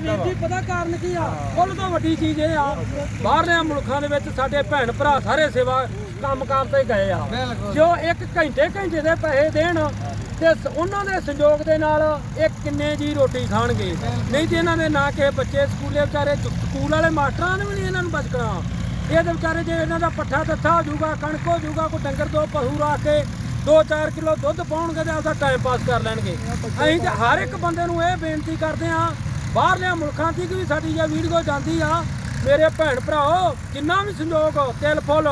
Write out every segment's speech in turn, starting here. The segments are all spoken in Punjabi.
ਵੀਰ ਜੀ ਪਤਾ ਕਾਰਨ ਕੀ ਆ? ਕੁੱਲ ਤੋਂ ਵੱਡੀ ਚੀਜ਼ ਇਹ ਆ। ਬਾਹਰਲੇ ਮੁਲਕਾਂ ਦੇ ਵਿੱਚ ਸਾਡੇ ਭੈਣ ਭਰਾ ਸਾਰੇ ਸੇਵਾ ਕੰਮ ਕਾਰ ਤੇ ਗਏ ਆ। ਜੋ ਇੱਕ ਘੰਟੇ ਘੰਟੇ ਦੇ ਪੈਸੇ ਦੇਣ ਤੇ ਉਹਨਾਂ ਦੇ ਸੰਯੋਗ ਦੇ ਨਾਲ ਇਹ ਕਿੰਨੇ ਜੀ ਰੋਟੀ ਖਾਣਗੇ। ਨਹੀਂ ਤੇ ਇਹਨਾਂ ਦੇ ਨਾ ਕਿਸੇ ਬੱਚੇ ਸਕੂਲੇ ਵਿਚਾਰੇ ਸਕੂਲ ਵਾਲੇ ਮਾਸਟਰਾਂ ਨੇ ਵੀ ਨਹੀਂ ਇਹਨਾਂ ਨੂੰ ਬਚਕਣਾ ਇਹ ਤੇ ਵਿਚਾਰੇ ਜੇ ਇਹਨਾਂ ਦਾ ਪੱਠਾ ਦੱਥਾ ਹੋ ਜਾਊਗਾ ਕਣਕ ਹੋ ਜਾਊਗਾ ਕੋਈ ਡੰਗਰ ਦੋ ਪਸ਼ੂ ਰੱਖ ਕੇ 2-4 ਕਿਲੋ ਦੁੱਧ ਪਾਉਣਗੇ ਤੇ ਆਪਦਾ ਟਾਈਮ ਪਾਸ ਕਰ ਲੈਣਗੇ। ਅਸੀਂ ਤੇ ਹਰ ਇੱਕ ਬੰਦੇ ਨੂੰ ਇਹ ਬੇਨਤੀ ਕਰਦੇ ਆ ਬਾਹਰਲੇ ਮੁਲਕਾਂ ਦੀ ਵੀ ਸਾਡੀ ਜੇ ਵੀਡੀਓ ਜਾਂਦੀ ਆ। ਮੇਰੇ ਭੈਣ ਭਰਾਓ ਜਿੰਨਾ ਵੀ ਸੰਯੋਗ ਤਿਲ ਫੁੱਲ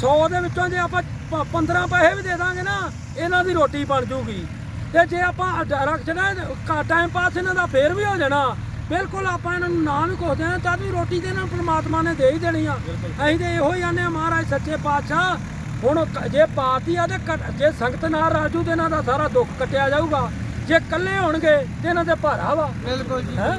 100 ਦੇ ਵਿੱਚੋਂ ਜੇ ਆਪਾਂ ਪ- 15 ਪੈਸੇ ਵੀ ਦੇ ਦਾਂਗੇ ਨਾ ਇਹਨਾਂ ਦੀ ਰੋਟੀ ਬਣ ਜੂਗੀ। ਤੇ ਜੇ ਆਪਾਂ ਅਡ- ਰੱਖ ਜਣਾ ਟਾਈਮ ਪਾਸ ਇਹਨਾਂ ਦਾ ਫੇਰ ਵੀ ਹੋ ਜਾਣਾ। ਬਿਲਕੁਲ ਆਪਾਂ ਇਹਨਾਂ ਨੂੰ ਨਾ ਵੀ ਕੁਛ ਦੇਣਾ ਤਾਂ ਵੀ ਰੋਟੀ ਤੇ ਇਹਨਾਂ ਨੂੰ ਪ੍ਰਮਾਤਮਾ ਨੇ ਦੇ ਹੀ ਦੇਣੀ ਆ। ਅਸੀਂ ਤੇ ਇਹੋ ਹੀ ਆਨੇ ਆ ਮਹਾਰਾਜ ਸੱਚੇ ਪਾਤਸ਼ਾਹ। ਹੁਣ ਕ- ਜੇ ਪਾਤੀ ਆ ਤੇ ਜੇ ਸੰਗਤ ਨਾਲ ਰਾਜੂ ਤੇ ਇਹਨਾਂ ਦਾ ਸਾਰਾ ਦੁੱਖ ਕੱਟਿਆ ਜਾਊਗਾ ਜੇ ਇਕੱਲੇ ਹੋਣਗੇ ਤੇ ਇਹਨਾਂ ਦੇ ਭਾਰਾ ਵਾ। ਬਿਲਕੁਲ ਜੀ ਹੈਂ?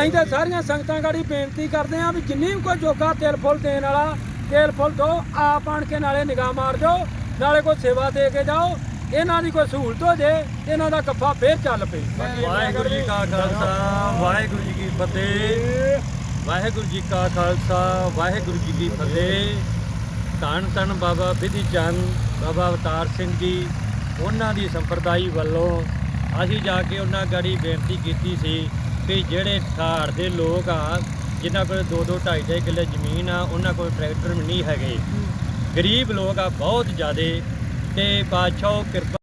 ਅਸੀਂ ਤਾਂ ਸਾਰੀਆਂ ਸੰਗਤਾਂ ਗਾੜੀ ਬੇਨਤੀ ਕਰਦੇ ਆਂ ਵੀ ਜਿੰਨੀ ਵੀ ਕੋਈ ਜੋਗਾ ਤੇਲ ਫੁੱਲ ਦੇਣ ਵਾਲਾ ਤੇਲ ਫੁੱਲ ਦੋ ਆਪ ਆਣ ਕੇ ਨਾਲੇ ਨਿਗਾਹ ਮਾਰ ਜਾਓ ਨਾਲੇ ਕੋਈ ਸੇਵਾ ਦੇ ਕੇ ਜਾਓ ਇਹਨਾਂ ਦੀ ਕੋਈ ਸਹੂਲਤ ਹੋ ਜੇ ਇਹਨਾਂ ਦਾ ਕੱਫਾ ਫੇਰ ਚੱਲ ਪਏ। ਵਾਹਿਗੁਰੂ ਜੀ ਕਾ ਖਾਲਸਾ ਵਾਹਿਗੁਰੂ ਜੀ ਕੀ ਫਤਿਹ। ਵਾਹਿਗੁਰੂ ਜੀ ਕਾ ਖਾਲਸਾ ਵਾਹਿਗੁਰੂ ਜੀ ਕੀ ਫਤਿਹ। ਧੰਨ ਧੰਨ ਬਾਬਾ ਬਿਧੀ ਚੰਦ ਬਾਬਾ ਅਵਤਾਰ ਸਿੰਘ ਜੀ ਉਹਨਾਂ ਦੀ ਸੰਪਰਦਾਈ ਵੱਲੋਂ ਅਸੀਂ ਜਾ ਕੇ ਉਹਨਾਂ ਗਾੜੀ ਬੇਨਤੀ ਕੀਤੀ ਸੀ ਕਿ ਜਿਹੜੇ ਠਾੜ ਦੇ ਲੋਕ ਆ ਜਿਨ੍ਹਾਂ ਕੋਲ 2 2 2.5 2.5 ਕਿੱਲੇ ਜ਼ਮੀਨ ਆ ਉਹਨਾਂ ਕੋਲ ਟਰੈਕਟਰ ਵੀ ਨਹੀਂ ਹੈਗੇ। ਗਰੀਬ ਲੋਕ ਆ ਬਹੁਤ ਜ਼ਿਆਦੇ ਤੇ ਬਾਦਸ਼ਾਹ ਕਿਰਪਾ